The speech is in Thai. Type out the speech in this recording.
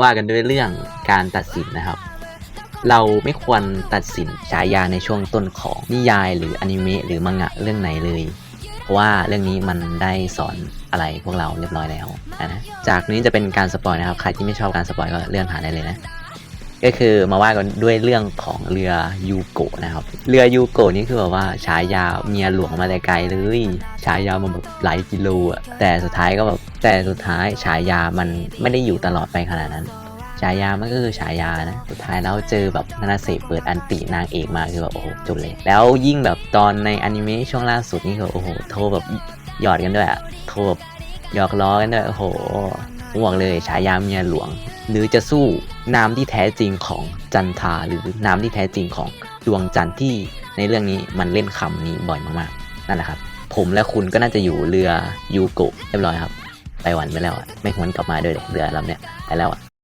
ว่ากันด้วยเรื่องการตัดสินนะครับ เราไม่ควรตัดสินฉายาในช่วงต้นของนิยายหรืออนิเมะหรือมังงะเรื่องไหนเลย เพราะว่าเรื่องนี้มันได้สอนอะไรพวกเราเรียบร้อยแล้วนะ จากนี้จะเป็นการสปอยนะครับ ใครที่ไม่ชอบการสปอยก็เลื่อนผ่านได้เลยนะ ก็คือมาว่ากันด้วยเรื่องของเรือยูโกะนะครับ เรือยูโกะนี่คือแบบว่าฉายาเมียหลวงมาแต่ไกลเลยฉายามันแบบหลายกิโลอะแต่สุดท้ายก็แบบแต่สุดท้ายฉายามันไม่ได้อยู่ตลอดไปขนาดนั้นฉายามันก็คือฉายานะ สุดท้ายแล้วเจอแบบนานเสพเปิดอันตินางเอกมาคือแบบโอ้โหจบเลย แล้วยิ่งแบบตอนในอนิเมะช่วงล่าสุดนี่คือโอ้โหโทรแบบหยอดกันด้วยอะโทรแบบหยอกล้อกันด้วยโอ้โห บอกเลยฉายาเมียหลวง หรือจะสู้นามที่แท้จริงของจันทาหรือนามที่แท้จริงของดวงจันทร์ที่ในเรื่องนี้มันเล่นคำนี้บ่อยมากๆ นั่นแหละครับ ผมและคุณก็น่าจะอยู่เรือยูโกะเรียบร้อยครับ ไปหวันไปแล้วอะไม่หวนกลับมาด้วยเลยเรือลำเนี้ยไปแล้วอะ